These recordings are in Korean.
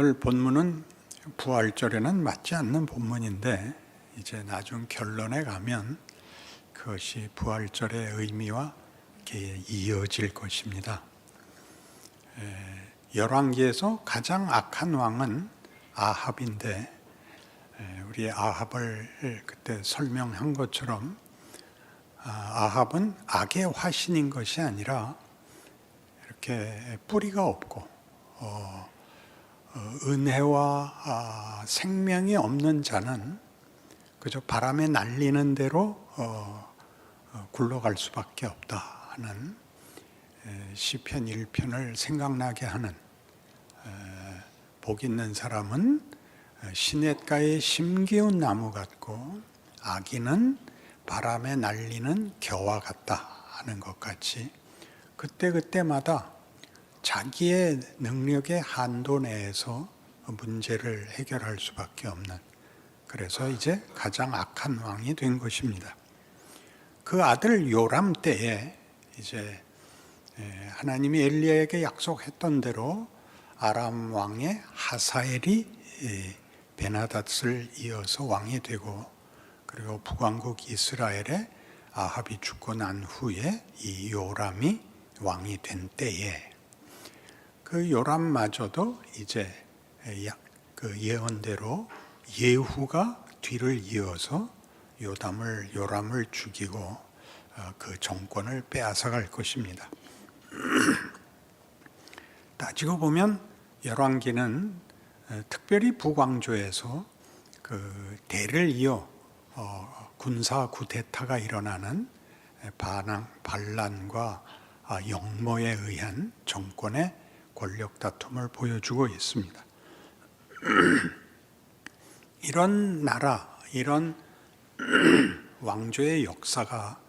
오늘 본문은 부활절에는 맞지 않는 본문인데 이제 나중 결론에 가면 그것이 부활절의 의미와 이어질 것입니다. 에, 열왕기에서 가장 악한 왕은 아합인데 에, 우리 아합을 그때 설명한 것처럼 아, 아합은 악의 화신인 것이 아니라 이렇게 뿌리가 없고 어, 어, 은혜와 아, 생명이 없는 자는 그저 바람에 날리는 대로 어, 어, 굴러갈 수밖에 없다 하는 에, 시편 1편을 생각나게 하는 에, 복 있는 사람은 에, 시냇가의 심기운 나무 같고 악인은 바람에 날리는 겨와 같다 하는 것 같이 그때 그때마다 자기의 능력의 한도 내에서 문제를 해결할 수밖에 없는 그래서 이제 가장 악한 왕이 된 것입니다. 그 아들 요람 때에 이제 에, 하나님이 엘리야에게 약속했던 대로 아람 왕의 하사엘이 에, 베나닷을 이어서 왕이 되고 그리고 북왕국 이스라엘의 아합이 죽고 난 후에 이 요람이 왕이 된 때에 그 요람마저도 이제 약- 그 예언대로 예후가 뒤를 이어서 요담을 요람을 죽이고 어, 그 정권을 빼앗아 갈 것입니다. 따지고 보면 열왕기는 어, 특별히 북왕조에서 그 대를 이어 어, 군사 구데타가 일어나는 반항 반란과 아, 역모에 의한 정권의 권력 다툼을 보여주고 있습니다. 이런 나라, 이런 왕조의 역사가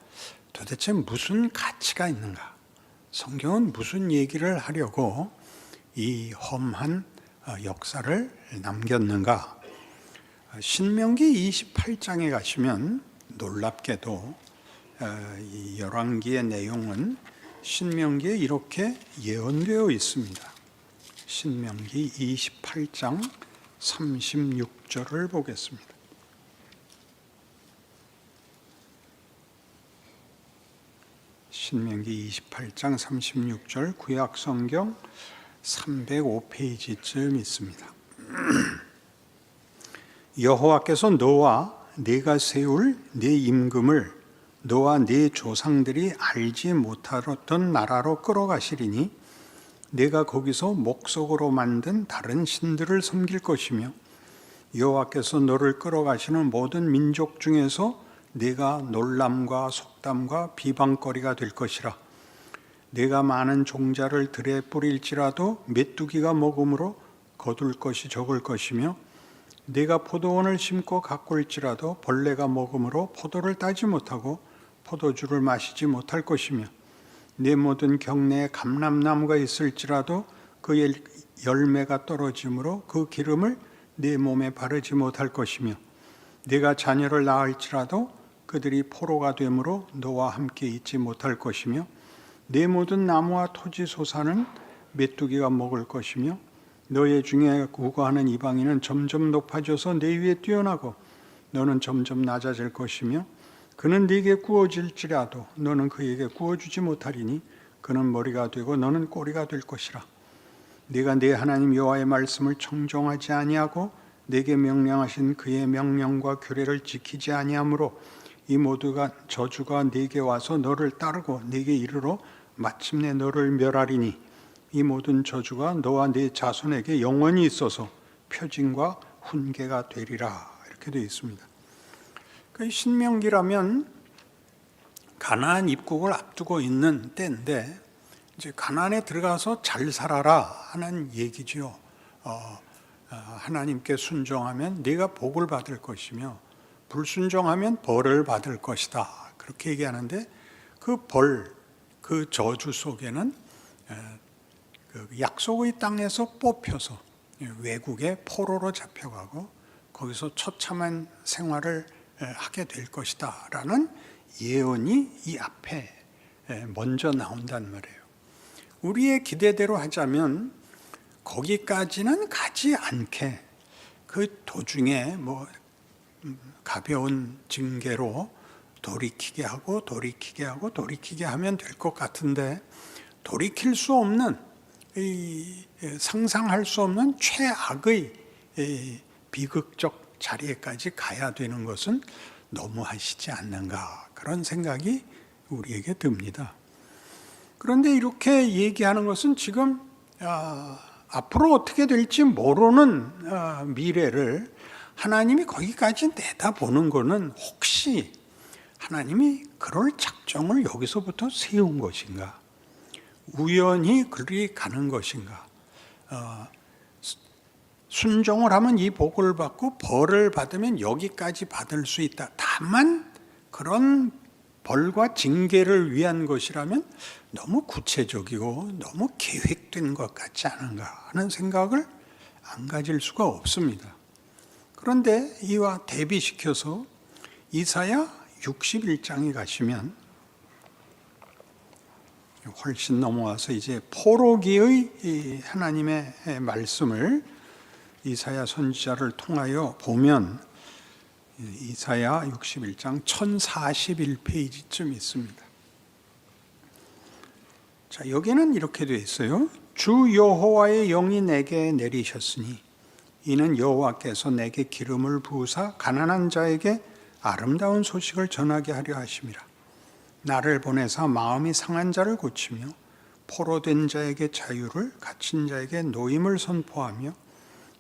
도대체 무슨 가치가 있는가? 성경은 무슨 얘기를 하려고 이 험한 어, 역사를 남겼는가? 신명기 28장에 가시면 놀랍게도 어, 이 열왕기의 내용은 신명기에 이렇게 예언되어 있습니다. 신명기 28장 36절을 보겠습니다. 신명기 28장 36절 구약 성경 305페이지쯤 있습니다. 여호와께서 너와 네가 세울 네 임금을 너와 네 조상들이 알지 못하던 나라로 끌어가시리니 내가 거기서 목석으로 만든 다른 신들을 섬길 것이며 여호와께서 너를 끌어가시는 모든 민족 중에서 네가 놀람과 속담과 비방거리가 될 것이라. 내가 많은 종자를 들에 뿌릴지라도 메뚜기가 먹음으로 거둘 것이 적을 것이며 내가 포도원을 심고 가꿀지라도 벌레가 먹음으로 포도를 따지 못하고 포도주를 마시지 못할 것이며 내 모든 경내에 감람나무가 있을지라도 그의 열매가 떨어지므로 그 기름을 내 몸에 바르지 못할 것이며 내가 자녀를 낳을지라도 그들이 포로가 되므로 너와 함께 있지 못할 것이며 내 모든 나무와 토지 소산은 메뚜기가 먹을 것이며 너의 중에 구거하는 이방인은 점점 높아져서 내 위에 뛰어나고 너는 점점 낮아질 것이며 그는 네게 구워질지라도 너는 그에게 구워주지 못하리니 그는 머리가 되고 너는 꼬리가 될 것이라 네가 내 하나님 여호와의 말씀을 청종하지 아니하고 내게 명령하신 그의 명령과 규례를 지키지 아니하므로 이 모두가 저주가 네게 와서 너를 따르고 네게 이르러 마침내 너를 멸하리니 이 모든 저주가 너와 네 자손에게 영원히 있어서 표징과 훈계가 되리라 이렇게 되어 있습니다. 그 신명기라면 가나안 입국을 앞두고 있는 때인데 이제 가나안에 들어가서 잘 살아라 하는 얘기지요. 어, 어, 하나님께 순종하면 네가 복을 받을 것이며 불순종하면 벌을 받을 것이다. 그렇게 얘기하는데 그 벌, 그 저주 속에는 에, 그 약속의 땅에서 뽑혀서 외국에 포로로 잡혀가고 거기서 처참한 생활을 에, 하게 될 것이다라는 예언이 이 앞에 에, 먼저 나온단 말이에요. 우리의 기대대로 하자면 거기까지는 가지 않게 그 도중에 뭐 음, 가벼운 징계로 돌이키게 하고 돌이키게 하고 돌이키게 하면 될 것 같은데 돌이킬 수 없는 이 상상할 수 없는 최악의 이 비극적 자리에까지 가야 되는 것은 너무 하시지 않는가 그런 생각이 우리에게 듭니다. 그런데 이렇게 얘기하는 것은 지금 아, 앞으로 어떻게 될지 모르는 아, 미래를 하나님이 거기까지 내다보는 것은 혹시 하나님이 그럴 작정을 여기서부터 세운 것인가? 우연히 그리 가는 것인가? 어, 순종을 하면 이 복을 받고 벌을 받으면 여기까지 받을 수 있다. 다만 그런 벌과 징계를 위한 것이라면 너무 구체적이고 너무 계획된 것 같지 않은가 하는 생각을 안 가질 수가 없습니다. 그런데 이와 대비시켜서 이사야 61장에 가시면 훨씬 넘어와서 이제 포로기의 하나님의 말씀을 이사야 선지자를 통하여 보면 이사야 61장 1041페이지쯤 있습니다. 자, 여기는 이렇게 되어 있어요. 주 여호와의 영이 내게 내리셨으니 이는 여호와께서 내게 기름을 부으사 가난한 자에게 아름다운 소식을 전하게 하려 하심이라. 나를 보내사 마음이 상한 자를 고치며 포로된 자에게 자유를 갇힌 자에게 노임을 선포하며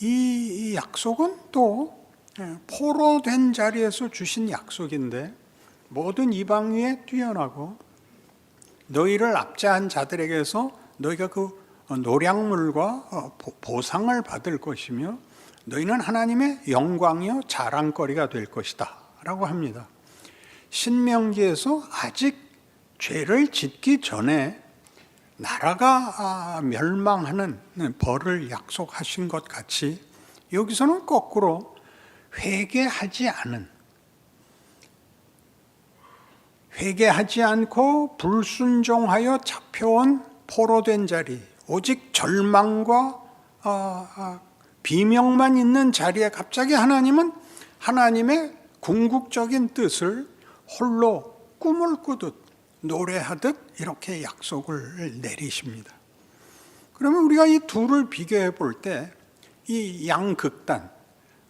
이 약속은 또 예, 포로 된 자리에서 주신 약속인데 모든 이방 위에 뛰어나고 너희를 압제한 자들에게서 너희가 그 노량물과 어, 보상을 받을 것이며 너희는 하나님의 영광이요 자랑거리가 될 것이다 라고 합니다. 신명기에서 아직 죄를 짓기 전에 나라가 아, 멸망하는 벌을 약속하신 것 같이 여기서는 거꾸로 회개하지 않은 회개하지 않고 불순종하여 잡혀온 포로된 자리 오직 절망과 아, 아, 비명만 있는 자리에 갑자기 하나님은 하나님의 궁극적인 뜻을 홀로 꿈을 꾸듯 노래하듯 이렇게 약속을 내리십니다. 그러면 우리가 이 둘을 비교해 볼 때 이 양극단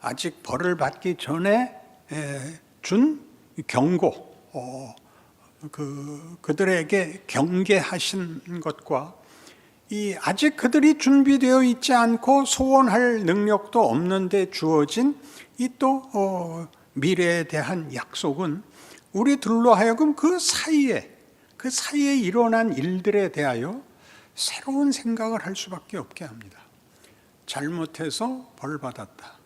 아직 벌을 받기 전에 준 경고 어, 그 그들에게 경계하신 것과 이 아직 그들이 준비되어 있지 않고 소원할 능력도 없는데 주어진 이또 어, 미래에 대한 약속은 우리들로 하여금 그 사이에 그 사이에 일어난 일들에 대하여 새로운 생각을 할 수밖에 없게 합니다. 잘못해서 벌 받았다.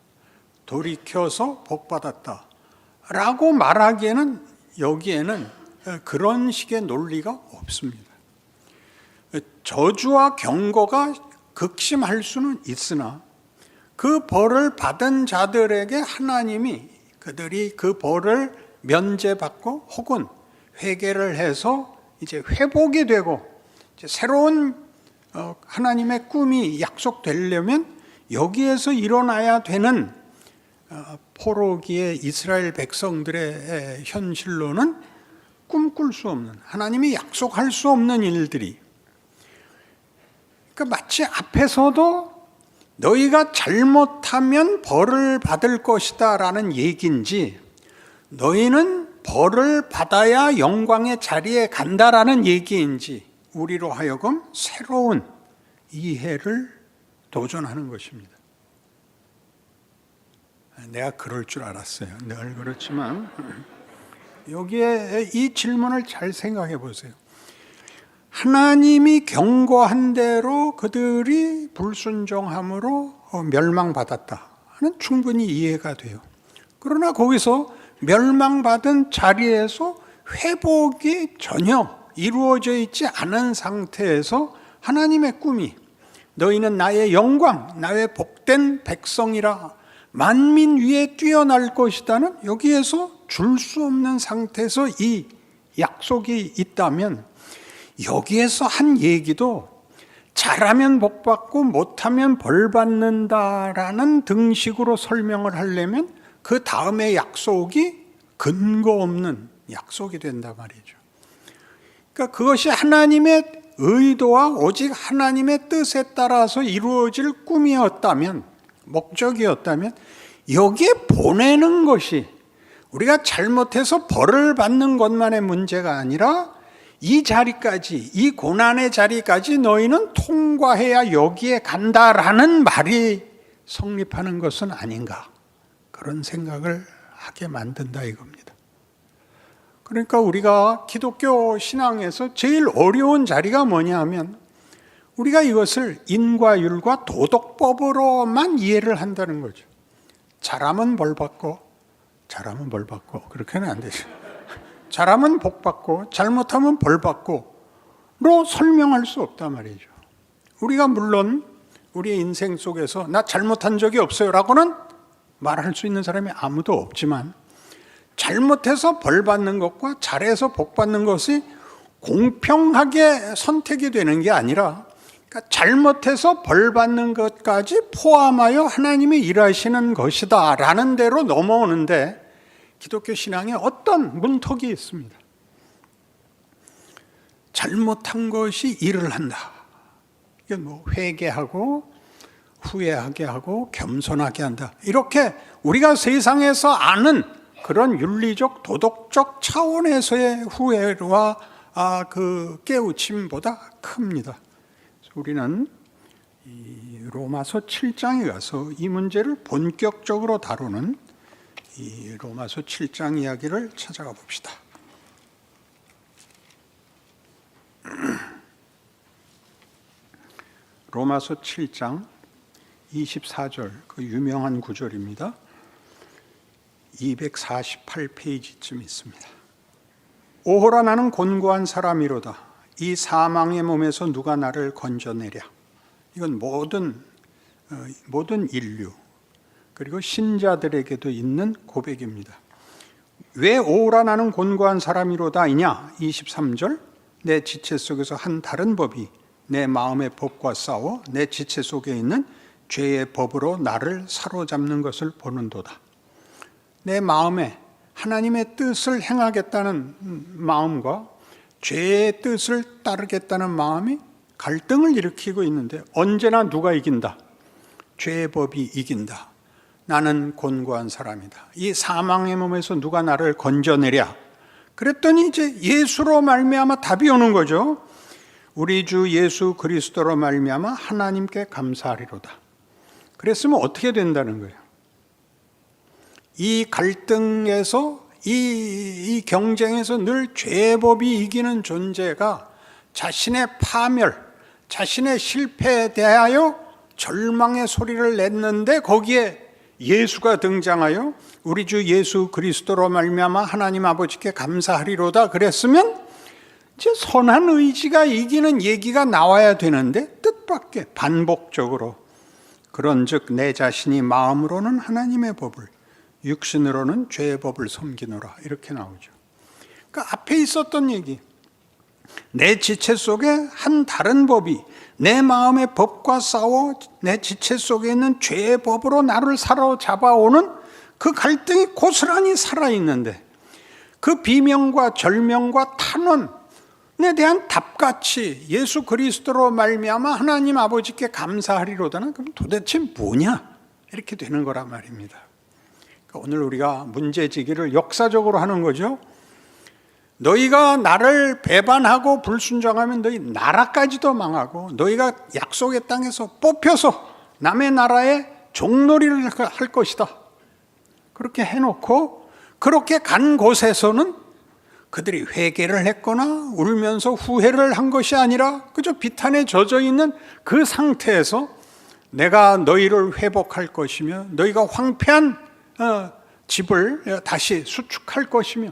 돌이켜서 복 받았다. 라고 말하기에는 여기에는 그런 식의 논리가 없습니다. 저주와 경고가 극심할 수는 있으나 그 벌을 받은 자들에게 하나님이 그들이 그 벌을 면제받고 혹은 회개를 해서 이제 회복이 되고 이제 새로운 어, 하나님의 꿈이 약속되려면 여기에서 일어나야 되는 어, 포로기의 이스라엘 백성들의 현실로는 꿈꿀 수 없는 하나님이 약속할 수 없는 일들이. 그러니까 마치 앞에서도 너희가 잘못하면 벌을 받을 것이다라는 얘기인지 너희는 벌을 받아야 영광의 자리에 간다라는 얘기인지 우리로 하여금 새로운 이해를 도전하는 것입니다. 내가 그럴 줄 알았어요. 늘 그렇지만 여기에 이 질문을 잘 생각해 보세요. 하나님이 경고한 대로 그들이 불순종함으로 어, 멸망받았다. 는 충분히 이해가 돼요. 그러나 거기서 멸망받은 자리에서 회복이 전혀 이루어져 있지 않은 상태에서 하나님의 꿈이 너희는 나의 영광, 나의 복된 백성이라 만민 위에 뛰어날 것이다는 여기에서 줄 수 없는 상태에서 이 약속이 있다면 여기에서 한 얘기도 잘하면 복 받고 못하면 벌 받는다라는 등식으로 설명을 하려면 그 다음에 약속이 근거 없는 약속이 된다 말이죠. 그러니까 그것이 하나님의 의도와 오직 하나님의 뜻에 따라서 이루어질 꿈이었다면 목적이었다면 여기에 보내는 것이 우리가 잘못해서 벌을 받는 것만의 문제가 아니라 이 자리까지, 이 고난의 자리까지 너희는 통과해야 여기에 간다라는 말이 성립하는 것은 아닌가. 그런 생각을 하게 만든다 이겁니다. 그러니까 우리가 기독교 신앙에서 제일 어려운 자리가 뭐냐 하면 우리가 이것을 인과율과 도덕법으로만 이해를 한다는 거죠. 잘하면 벌 받고, 잘하면 벌 받고, 그렇게는 안 되죠. 잘하면 복 받고 잘못하면 벌 받고로 설명할 수 없단 말이죠. 우리가 물론 우리의 인생 속에서 나 잘못한 적이 없어요 라고는 말할 수 있는 사람이 아무도 없지만 잘못해서 벌 받는 것과 잘해서 복 받는 것이 공평하게 선택이 되는 게 아니라 그러니까 잘못해서 벌 받는 것까지 포함하여 하나님이 일하시는 것이다 라는 대로 넘어오는데 기독교 신앙에 어떤 문턱이 있습니다. 잘못한 것이 일을 한다. 이게 뭐 회개하고 후회하게 하고 겸손하게 한다. 이렇게 우리가 세상에서 아는 그런 윤리적 도덕적 차원에서의 후회와 아, 그 깨우침보다 큽니다. 우리는 이 로마서 7장에 가서 이 문제를 본격적으로 다루는 이 로마서 7장 이야기를 찾아가 봅시다. 로마서 7장 24절 그 유명한 구절입니다. 248페이지쯤 있습니다. 오호라 나는 곤고한 사람이로다. 이 사망의 몸에서 누가 나를 건져내랴. 이건 모든 어, 모든 인류 그리고 신자들에게도 있는 고백입니다. 왜 오라 나는 곤고한 사람이로다이냐? 23절 내 지체 속에서 한 다른 법이 내 마음의 법과 싸워 내 지체 속에 있는 죄의 법으로 나를 사로잡는 것을 보는도다. 내 마음에 하나님의 뜻을 행하겠다는 마음과 죄의 뜻을 따르겠다는 마음이 갈등을 일으키고 있는데 언제나 누가 이긴다? 죄의 법이 이긴다. 나는 곤고한 사람이다. 이 사망의 몸에서 누가 나를 건져내랴? 그랬더니 이제 예수로 말미암아 답이 오는 거죠. 우리 주 예수 그리스도로 말미암아 하나님께 감사하리로다. 그랬으면 어떻게 된다는 거예요? 이 갈등에서 이, 이 경쟁에서 늘 죄법이 이기는 존재가 자신의 파멸, 자신의 실패에 대하여 절망의 소리를 냈는데 거기에 예수가 등장하여 우리 주 예수 그리스도로 말미암아 하나님 아버지께 감사하리로다 그랬으면 이제 선한 의지가 이기는 얘기가 나와야 되는데 뜻밖의 반복적으로 그런즉 내 자신이 마음으로는 하나님의 법을 육신으로는 죄의 법을 섬기노라 이렇게 나오죠. 그러니까 앞에 있었던 얘기 내 지체 속에 한 다른 법이 내 마음의 법과 싸워 내 지체 속에 있는 죄의 법으로 나를 사로잡아오는 그 갈등이 고스란히 살아있는데 그 비명과 절명과 탄원 에 대한 답같이 예수 그리스도로 말미암아 하나님 아버지께 감사하리로다는 그럼 도대체 뭐냐 이렇게 되는 거란 말입니다. 그러니까 오늘 우리가 문제제기를 역사적으로 하는 거죠. 너희가 나를 배반하고 불순종하면 너희 나라까지도 망하고 너희가 약속의 땅에서 뽑혀서 남의 나라에 종놀이를 할 것이다. 그렇게 해놓고 그렇게 간 곳에서는 그들이 회개를 했거나 울면서 후회를 한 것이 아니라 그저 비탄에 젖어 있는 그 상태에서 내가 너희를 회복할 것이며 너희가 황폐한 어, 집을 다시 수축할 것이며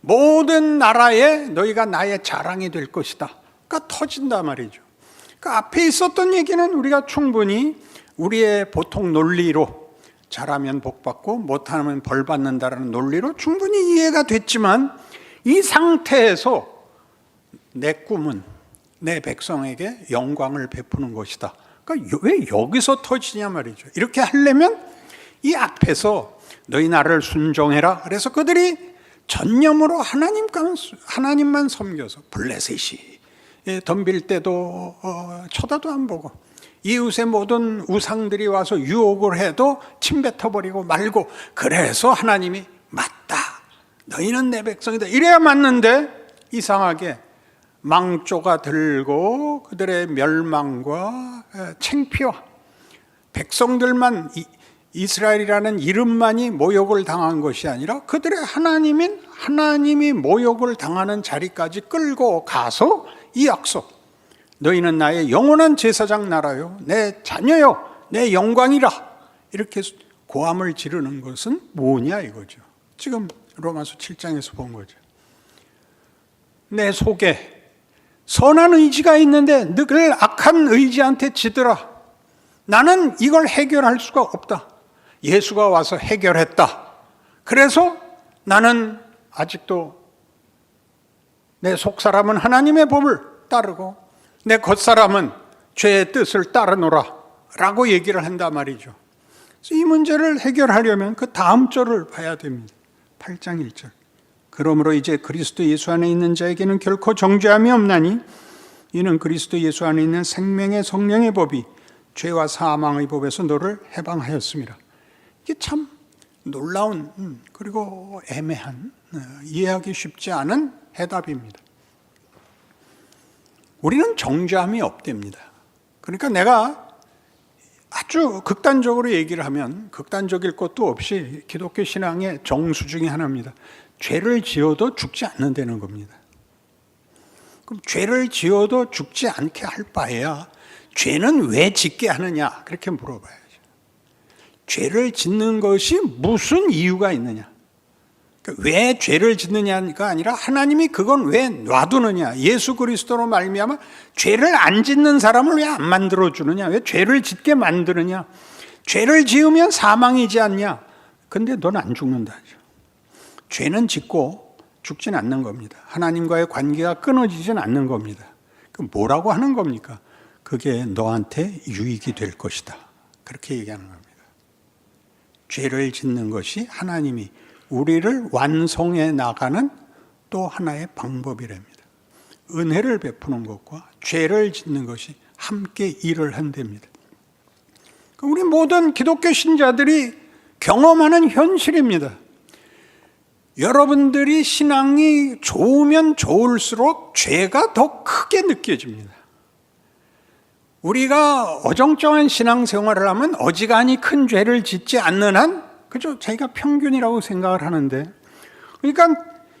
모든 나라에 너희가 나의 자랑이 될 것이다. 그러니까 터진다 말이죠. 그 앞에 있었던 얘기는 우리가 충분히 우리의 보통 논리로 잘하면 복 받고 못하면 벌 받는다라는 논리로 충분히 이해가 됐지만 이 상태에서 내 꿈은 내 백성에게 영광을 베푸는 것이다. 그러니까 왜 여기서 터지냐 말이죠. 이렇게 하려면 이 앞에서 너희 나를 순종해라. 그래서 그들이 전념으로 하나님 하나님만 섬겨서 블레셋이 예, 덤빌 때도 어, 쳐다도 안 보고 이웃의 모든 우상들이 와서 유혹을 해도 침뱉어 버리고 말고 그래서 하나님이 맞다. 너희는 내 백성이다. 이래야 맞는데? 이상하게 망조가 들고 그들의 멸망과 챙피와 백성들만 이스라엘이라는 이름만이 모욕을 당한 것이 아니라 그들의 하나님인 하나님이 모욕을 당하는 자리까지 끌고 가서 이 약속. 너희는 나의 영원한 제사장 나라요. 내 자녀요. 내 영광이라. 이렇게 고함을 지르는 것은 뭐냐 이거죠. 지금 로마서 7장에서 본 거죠. 내 속에 선한 의지가 있는데 늘 악한 의지한테 지더라. 나는 이걸 해결할 수가 없다. 예수가 와서 해결했다. 그래서 나는 아직도 내 속사람은 하나님의 법을 따르고 내 겉사람은 죄의 뜻을 따르노라 라고 얘기를 한단 말이죠. 이 문제를 해결하려면 그 다음 절을 봐야 됩니다. 8장 1절. 그러므로 이제 그리스도 예수 안에 있는 자에게는 결코 정죄함이 없나니 이는 그리스도 예수 안에 있는 생명의 성령의 법이 죄와 사망의 법에서 너를 해방하였습니다. 이게 참 놀라운 음, 그리고 애매한 어, 이해하기 쉽지 않은 해답입니다. 우리는 정죄함이 없답니다. 그러니까 내가 아주 극단적으로 얘기를 하면 극단적일 것도 없이 기독교 신앙의 정수 중의 하나입니다. 죄를 지어도 죽지 않는다는 겁니다. 그럼 죄를 지어도 죽지 않게 할 바에야 죄는 왜 짓게 하느냐? 그렇게 물어봐요. 죄를 짓는 것이 무슨 이유가 있느냐? 왜 죄를 짓느냐가 아니라 하나님이 그건 왜 놔두느냐? 예수 그리스도로 말미암아 죄를 안 짓는 사람을 왜 안 만들어 주느냐? 왜 죄를 짓게 만드느냐? 죄를 지으면 사망이지 않냐? 근데 넌 안 죽는다. 죄는 짓고 죽진 않는 겁니다. 하나님과의 관계가 끊어지진 않는 겁니다. 그 뭐라고 하는 겁니까? 그게 너한테 유익이 될 것이다. 그렇게 얘기하는 겁니다. 죄를 짓는 것이 하나님이 우리를 완성해 나가는 또 하나의 방법이랍니다. 은혜를 베푸는 것과 죄를 짓는 것이 함께 일을 한답니다. 그 우리 모든 기독교 신자들이 경험하는 현실입니다. 여러분들이 신앙이 좋으면 좋을수록 죄가 더 크게 느껴집니다. 우리가 어정쩡한 신앙생활을 하면 어지간히 큰 죄를 짓지 않는 한 그죠? 자기가 평균이라고 생각을 하는데 그러니까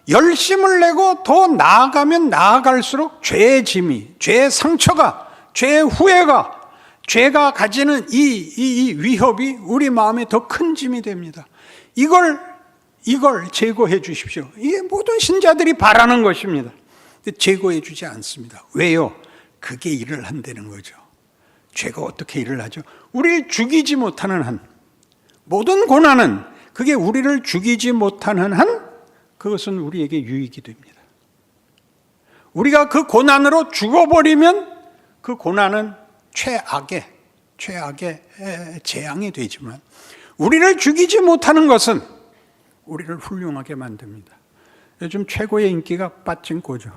열심을 내고 더 나아가면 나아갈수록 죄의 짐이, 죄의 상처가, 죄의 후회가, 죄가 가지는 이, 이, 이 위협이 우리 마음에 더 큰 짐이 됩니다. 이걸, 이걸 제거해 주십시오. 이게 모든 신자들이 바라는 것입니다. 제거해 주지 않습니다. 왜요? 그게 일을 한다는 거죠. 죄가 어떻게 일을 하죠? 우리를 죽이지 못하는 한, 모든 고난은 그게 우리를 죽이지 못하는 한, 그것은 우리에게 유익이 됩니다. 우리가 그 고난으로 죽어버리면 그 고난은 최악의, 최악의 재앙이 되지만, 우리를 죽이지 못하는 것은 우리를 훌륭하게 만듭니다. 요즘 최고의 인기가 빠진코죠.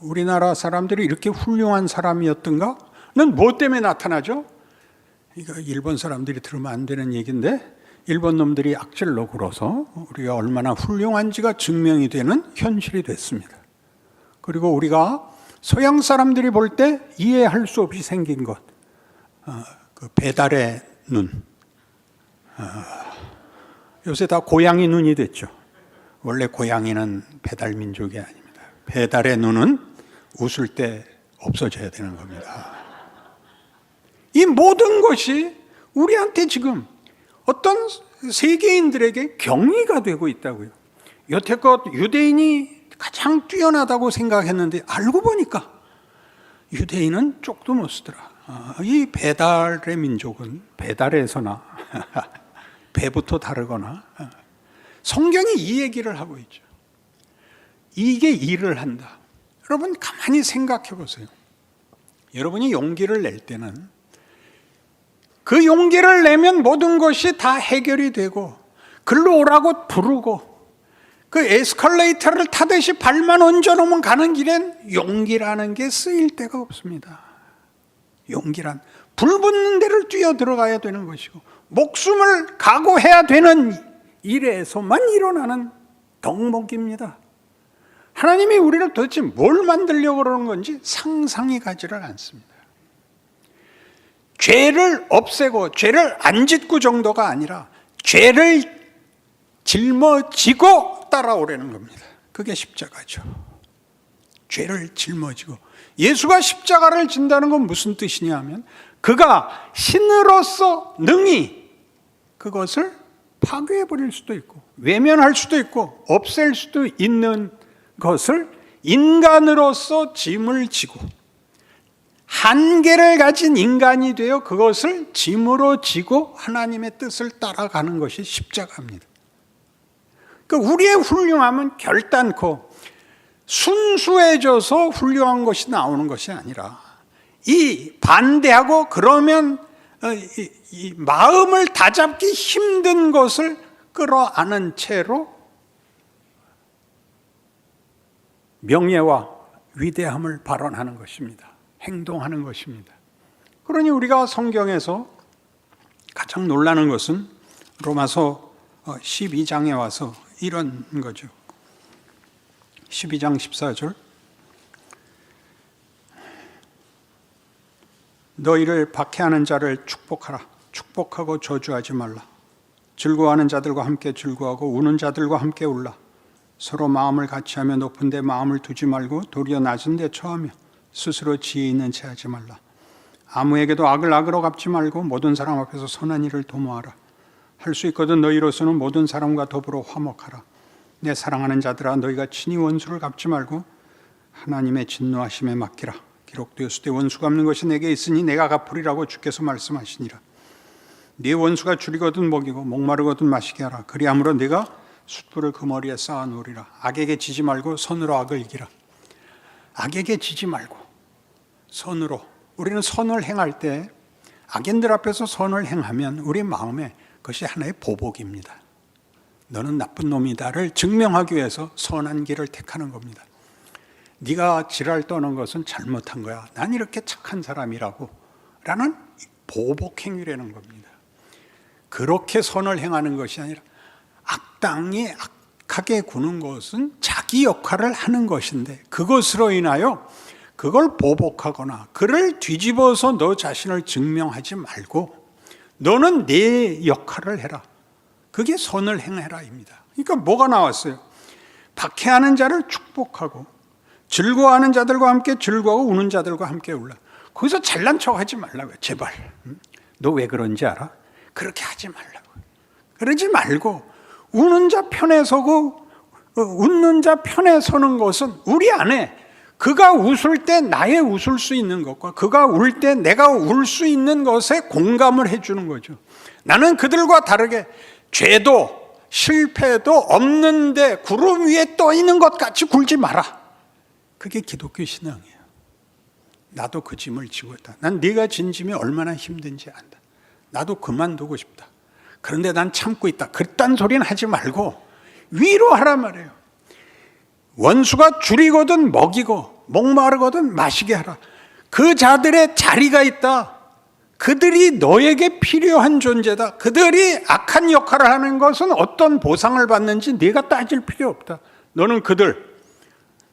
우리나라 사람들이 이렇게 훌륭한 사람이었던가? 는뭐 때문에 나타나죠? 이거 일본 사람들이 들으면 안 되는 얘기인데 일본 놈들이 악질로 굴어서 우리가 얼마나 훌륭한지가 증명이 되는 현실이 됐습니다. 그리고 우리가 서양 사람들이 볼 때 이해할 수 없이 생긴 것, 어, 그 배달의 눈. 어, 요새 다 고양이 눈이 됐죠. 원래 고양이는 배달 민족이 아닙니다. 배달의 눈은 웃을 때 없어져야 되는 겁니다. 이 모든 것이 우리한테 지금 어떤 세계인들에게 경위가 되고 있다고요. 여태껏 유대인이 가장 뛰어나다고 생각했는데 알고 보니까 유대인은 쪽도 못 쓰더라. 아, 이 배달의 민족은 배달에서나 배부터 다르거나 아, 성경이 이 얘기를 하고 있죠. 이게 일을 한다. 여러분 가만히 생각해 보세요. 여러분이 용기를 낼 때는 그 용기를 내면 모든 것이 다 해결이 되고 글로 오라고 부르고 그 에스컬레이터를 타듯이 발만 얹어놓으면 가는 길엔 용기라는 게 쓰일 데가 없습니다. 용기란 불 붙는 데를 뛰어 들어가야 되는 것이고 목숨을 각오해야 되는 일에서만 일어나는 덕목입니다. 하나님이 우리를 도대체 뭘 만들려고 그러는 건지 상상이 가지를 않습니다. 죄를 없애고 죄를 안 짓고 정도가 아니라 죄를 짊어지고 따라오려는 겁니다. 그게 십자가죠. 죄를 짊어지고 예수가 십자가를 진다는 건 무슨 뜻이냐 하면 그가 신으로서 능히 그것을 파괴해 버릴 수도 있고 외면할 수도 있고 없앨 수도 있는 것을 인간으로서 짐을 지고 한계를 가진 인간이 되어 그것을 짐으로 지고 하나님의 뜻을 따라가는 것이 십자가입니다. 그 우리의 훌륭함은 결단코 순수해져서 훌륭한 것이 나오는 것이 아니라 이 반대하고 그러면 어, 이, 이 마음을 다잡기 힘든 것을 끌어안은 채로 명예와 위대함을 발언하는 것입니다. 행동하는 것입니다. 그러니 우리가 성경에서 가장 놀라는 것은 로마서 12장에 와서 이런 거죠. 12장 14절. 너희를 박해하는 자를 축복하라. 축복하고 저주하지 말라. 즐거워하는 자들과 함께 즐거워하고 우는 자들과 함께 울라. 서로 마음을 같이 하며 높은 데 마음을 두지 말고 도리어 낮은 데 처하며 스스로 지혜 있는 채 하지 말라. 아무에게도 악을 악으로 갚지 말고 모든 사람 앞에서 선한 일을 도모하라. 할 수 있거든 너희로서는 모든 사람과 더불어 화목하라. 내 사랑하는 자들아 너희가 친히 원수를 갚지 말고 하나님의 진노하심에 맡기라. 기록되었을 때 원수 갚는 것이 내게 있으니 내가 갚으리라고 주께서 말씀하시니라. 네 원수가 줄이거든 먹이고 목마르거든 마시게 하라. 그리함으로 네가 숯불을 그 머리에 쌓아 놓으리라. 악에게 지지 말고 선으로 악을 이기라. 악에게 지지 말고 선으로 우리는 선을 행할 때 악인들 앞에서 선을 행하면 우리 마음에 그것이 하나의 보복입니다. 너는 나쁜 놈이다를 증명하기 위해서 선한 길을 택하는 겁니다. 네가 지랄 떠는 것은 잘못한 거야. 난 이렇게 착한 사람이라고 라는 보복 행위라는 겁니다. 그렇게 선을 행하는 것이 아니라 악당이 악하게 구는 것은 자기 역할을 하는 것인데 그것으로 인하여 그걸 보복하거나 그를 뒤집어서 너 자신을 증명하지 말고 너는 내 역할을 해라. 그게 선을 행해라입니다. 그러니까 뭐가 나왔어요? 박해하는 자를 축복하고 즐거워하는 자들과 함께 즐거워하고 우는 자들과 함께 울라. 거기서 잘난 척 하지 말라고요. 제발. 너 왜 그런지 알아? 그렇게 하지 말라고. 그러지 말고 우는 자 편에 서고 어, 웃는 자 편에 서는 것은 우리 안에 그가 웃을 때 나의 웃을 수 있는 것과 그가 울 때 내가 울 수 있는 것에 공감을 해주는 거죠. 나는 그들과 다르게 죄도 실패도 없는데 구름 위에 떠 있는 것 같이 굴지 마라. 그게 기독교 신앙이에요. 나도 그 짐을 지고 있다. 난 네가 진 짐이 얼마나 힘든지 안다. 나도 그만두고 싶다. 그런데 난 참고 있다. 그딴 소리는 하지 말고 위로하라 말이에요. 원수가 줄이거든 먹이고 목마르거든 마시게 하라. 그 자들의 자리가 있다. 그들이 너에게 필요한 존재다. 그들이 악한 역할을 하는 것은 어떤 보상을 받는지 네가 따질 필요 없다. 너는 그들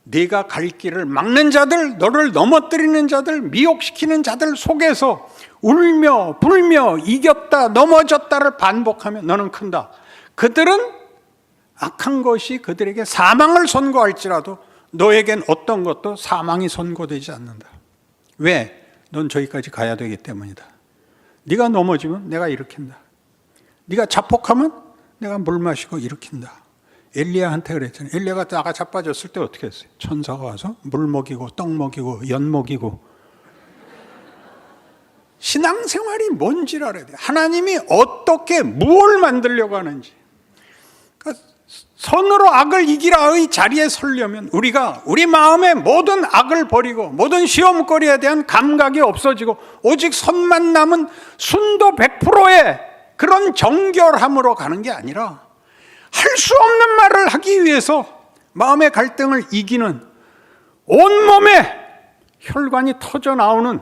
네가 갈 길을 막는 자들, 너를 넘어뜨리는 자들, 미혹시키는 자들 속에서 울며 불며 이겼다, 넘어졌다를 반복하며 너는 큰다. 그들은 악한 것이 그들에게 사망을 선고할지라도 너에겐 어떤 것도 사망이 선고되지 않는다. 왜? 넌 저기까지 가야 되기 때문이다. 네가 넘어지면 내가 일으킨다. 네가 자폭하면 내가 물 마시고 일으킨다. 엘리야한테 그랬잖아요. 엘리야가 나가 자빠졌을 때 어떻게 했어요? 천사가 와서 물 먹이고 떡 먹이고 연 먹이고 신앙생활이 뭔지를 알아야 돼. 하나님이 어떻게 무엇을 만들려고 하는지. 그러니까 선으로 악을 이기라의 자리에 서려면 우리가 우리 마음의 모든 악을 버리고 모든 시험거리에 대한 감각이 없어지고 오직 선만 남은 순도 100%의 그런 정결함으로 가는 게 아니라 할 수 없는 말을 하기 위해서 마음의 갈등을 이기는 온몸에 혈관이 터져 나오는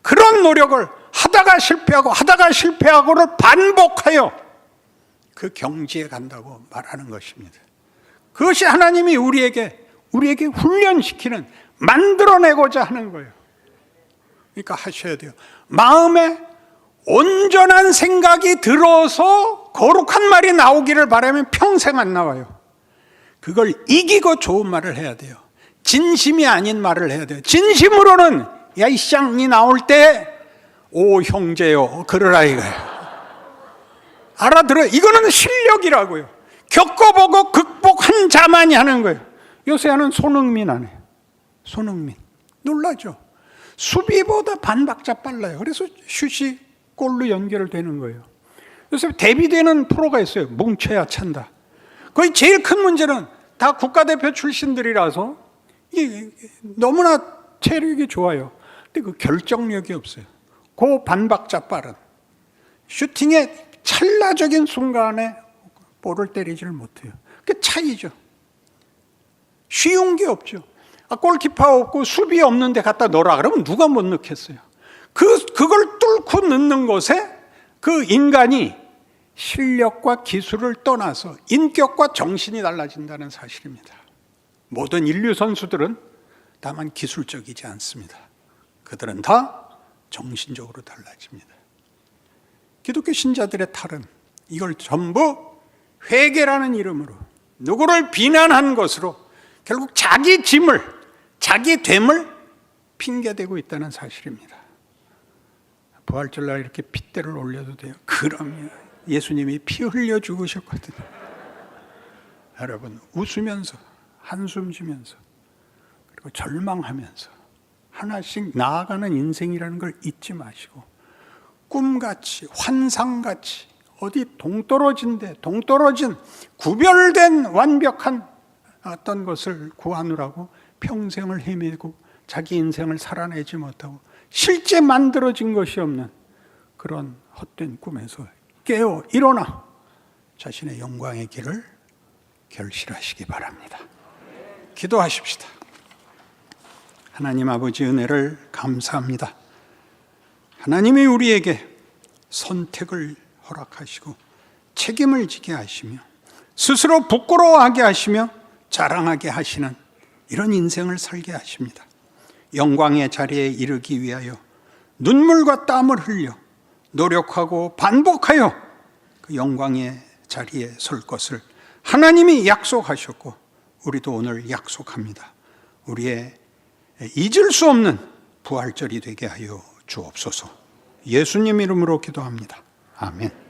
그런 노력을 하다가 실패하고 하다가 실패하고를 반복하여 그 경지에 간다고 말하는 것입니다. 그것이 하나님이 우리에게 우리에게 훈련시키는 만들어내고자 하는 거예요. 그러니까 하셔야 돼요. 마음에 온전한 생각이 들어서 거룩한 말이 나오기를 바라면 평생 안 나와요. 그걸 이기고 좋은 말을 해야 돼요. 진심이 아닌 말을 해야 돼요. 진심으로는 야 이 쌍이 나올 때 오 형제요 그러라 이거예요. 알아들어요. 이거는 실력이라고요. 겪어보고 극복한 자만이 하는 거예요. 요새 하는 손흥민 안 해요. 손흥민. 놀라죠? 수비보다 반박자 빨라요. 그래서 슛이 골로 연결되는 거예요. 요새 데뷔되는 프로가 있어요. 뭉쳐야 찬다. 거의 제일 큰 문제는 다 국가대표 출신들이라서 이 너무나 체력이 좋아요. 근데 그 결정력이 없어요. 그 반박자 빠른 슈팅의 찰나적인 순간에 볼을 때리지를 못해요. 그 차이죠. 쉬운 게 없죠. 아, 골키퍼 없고 수비 없는데 갖다 넣어라 그러면 누가 못 넣겠어요. 그 그걸 뚫고 넣는 것에 그 인간이 실력과 기술을 떠나서 인격과 정신이 달라진다는 사실입니다. 모든 인류 선수들은 다만 기술적이지 않습니다. 그들은 다 정신적으로 달라집니다. 기독교 신자들의 탈은 이걸 전부 회개라는 이름으로 누구를 비난한 것으로 결국 자기 짐을 자기 됨을 핑계대고 있다는 사실입니다. 부활절날 이렇게 핏대를 올려도 돼요. 그럼요. 예수님이 피 흘려 죽으셨거든요. 여러분 웃으면서 한숨 쉬면서 그리고 절망하면서 하나씩 나아가는 인생이라는 걸 잊지 마시고 꿈같이 환상같이 어디 동떨어진 데 동떨어진 구별된 완벽한 어떤 것을 구하느라고 평생을 헤매고 자기 인생을 살아내지 못하고 실제 만들어진 것이 없는 그런 헛된 꿈에서 깨어 일어나 자신의 영광의 길을 결실하시기 바랍니다. 기도하십시다. 하나님 아버지 은혜를 감사합니다. 하나님이 우리에게 선택을 허락하시고 책임을 지게 하시며 스스로 부끄러워하게 하시며 자랑하게 하시는 이런 인생을 살게 하십니다. 영광의 자리에 이르기 위하여 눈물과 땀을 흘려 노력하고 반복하여 그 영광의 자리에 설 것을 하나님이 약속하셨고 우리도 오늘 약속합니다. 우리의 잊을 수 없는 부활절이 되게 하여 주옵소서. 예수님 이름으로 기도합니다. 아멘.